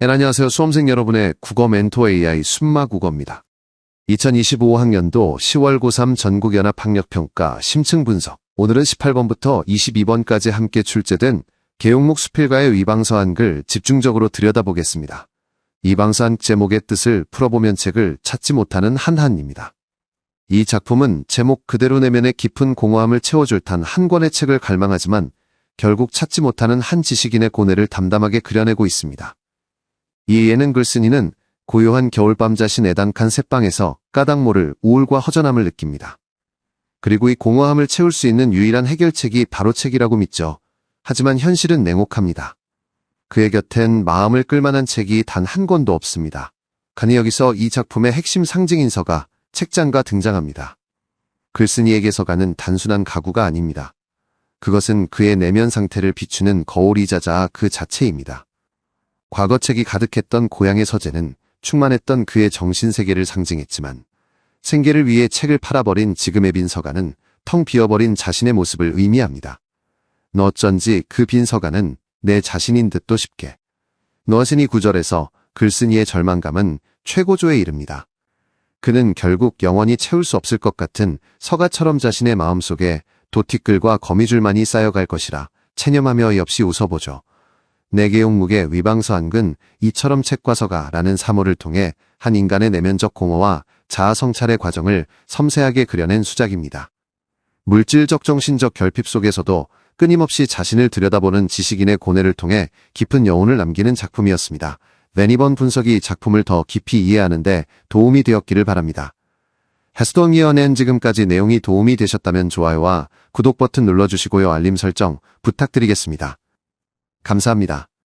네, 안녕하세요. 수험생 여러분의 국어 멘토 AI 순마 국어입니다. 2025학년도 10월 고3 전국연합학력평가 심층 분석. 오늘은 18번부터 22번까지 함께 출제된 개용목 수필가의 위방서 한글 집중적으로 들여다보겠습니다. 이 방서한 제목의 뜻을 풀어보면 책을 찾지 못하는 한한입니다. 이 작품은 제목 그대로 내면의 깊은 공허함을 채워줄 단한 권의 책을 갈망하지만 결국 찾지 못하는 한 지식인의 고뇌를 담담하게 그려내고 있습니다. 이 예능 글쓴이는 고요한 겨울밤 자신 애당칸 새방에서 까닭모를 우울과 허전함을 느낍니다. 그리고 이 공허함을 채울 수 있는 유일한 해결책이 바로 책이라고 믿죠. 하지만 현실은 냉혹합니다. 그의 곁엔 마음을 끌만한 책이 단 한 권도 없습니다. 가니 여기서 이 작품의 핵심 상징인 서가 책장과 등장합니다. 글쓴이에게 서가는 단순한 가구가 아닙니다. 그것은 그의 내면 상태를 비추는 거울이자자 그 자체입니다. 과거책이 가득했던 고향의 서재는 충만했던 그의 정신세계를 상징했지만 생계를 위해 책을 팔아버린 지금의 빈 서가는 텅 비어버린 자신의 모습을 의미합니다. 어쩐지 그 빈 서가는 내 자신인 듯도 싶게. 너신이 구절에서 글쓴이의 절망감은 최고조에 이릅니다. 그는 결국 영원히 채울 수 없을 것 같은 서가처럼 자신의 마음속에 도티끌과 거미줄만이 쌓여갈 것이라 체념하며 없이 웃어보죠. 내계용묵의 위방서 한근 이처럼 책과 서가라는 사모를 통해 한 인간의 내면적 공허와 자아 성찰의 과정을 섬세하게 그려낸 수작입니다. 물질적 정신적 결핍 속에서도 끊임없이 자신을 들여다보는 지식인의 고뇌를 통해 깊은 여운을 남기는 작품이었습니다. 매니번 분석이 작품을 더 깊이 이해하는데 도움이 되었기를 바랍니다. 해스동이어낸 지금까지 내용이 도움이 되셨다면 좋아요와 구독 버튼 눌러주시고요 알림 설정 부탁드리겠습니다. 감사합니다.